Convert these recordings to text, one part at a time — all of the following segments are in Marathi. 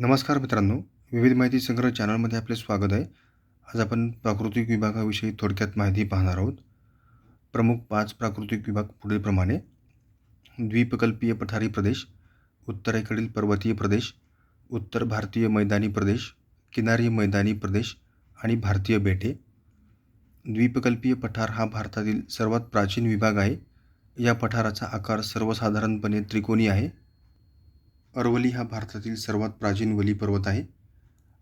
नमस्कार मित्रांनो विविध माहिती संग्रह चॅनलमध्ये आपले स्वागत आहे. आज आपण प्राकृतिक विभागाविषयी थोडक्यात माहिती पाहणार आहोत. प्रमुख पाच प्राकृतिक विभाग पुढीलप्रमाणे. द्वीपकल्पीय पठारी प्रदेश उत्तरेकडील पर्वतीय प्रदेश उत्तर भारतीय मैदानी प्रदेश किनारी मैदानी प्रदेश आणि भारतीय बेटे. द्वीपकल्पीय पठार हा भारतातील सर्वात प्राचीन विभाग आहे. या पठाराचा आकार सर्वसाधारणपणे त्रिकोणी आहे. अरवली हा भारतातील सर्वात प्राचीन वली पर्वत आहे.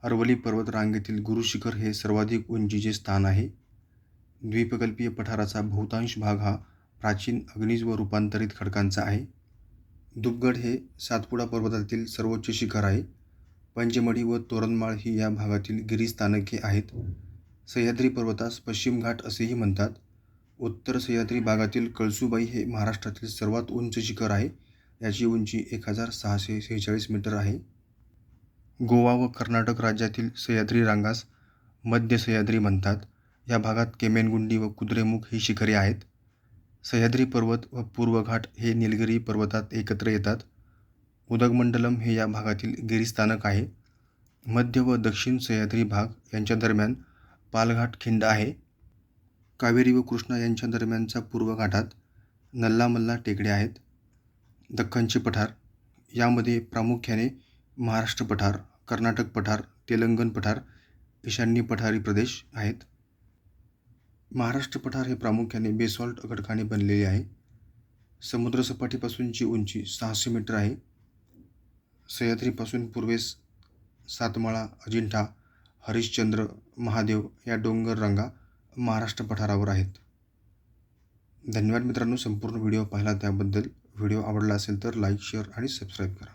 अरवली पर्वत रांगेतील गुरुशिखर हे सर्वाधिक उंचीचे स्थान आहे. द्वीपकल्पीय पठाराचा बहुतांश भाग हा प्राचीन अग्निज व रूपांतरित खडकांचा आहे. दुबगड हे सातपुडा पर्वतातील सर्वोच्च शिखर आहे. पंचमढी व तोरणमाळ ही या भागातील गिरीस्थानके आहेत. सह्याद्री पर्वतास पश्चिम घाट असेही म्हणतात. उत्तर सह्याद्री भागातील कळसुबाई हे महाराष्ट्रातील सर्वात उंच शिखर आहे. याची उंची एक हजार सहाशे सेहेचाळीस मीटर आहे. गोवा व कर्नाटक राज्यातील सह्याद्री रांगास मध्य सह्याद्री म्हणतात. या भागात केमेनगुंडी व कुद्रेमुख ही शिखरे आहेत. सह्याद्री पर्वत व पूर्व घाट हे निलगिरी पर्वतात एकत्र येतात. उदगमंडलम हे या भागातील गिरीस्थानक आहे. मध्य व दक्षिण सह्याद्री भाग यांच्या दरम्यान पालघाट खिंड आहे. कावेरी व कृष्णा यांच्या दरम्यानच्या पूर्व घाटात नल्लामल्ला टेकड्या आहेत. दख्खनचे पठार यामध्ये प्रामुख्याने महाराष्ट्र पठार कर्नाटक पठार तेलंगण पठार ईशान्य पठारी प्रदेश आहेत. महाराष्ट्र पठार हे प्रामुख्याने बेसॉल्ट खडकाने बनलेले आहे. समुद्रसपाटीपासूनची उंची सहाशे मीटर आहे. सह्याद्रीपासून पूर्वेस सातमाळा अजिंठा हरिश्चंद्र महादेव या डोंगर रांगा महाराष्ट्र पठारावर आहेत. धन्यवाद मित्रांनो संपूर्ण व्हिडिओ पाहिला त्याबद्दल. व्हिडिओ आवडला असेल तर लाईक शेअर आणि सबस्क्राईब करा.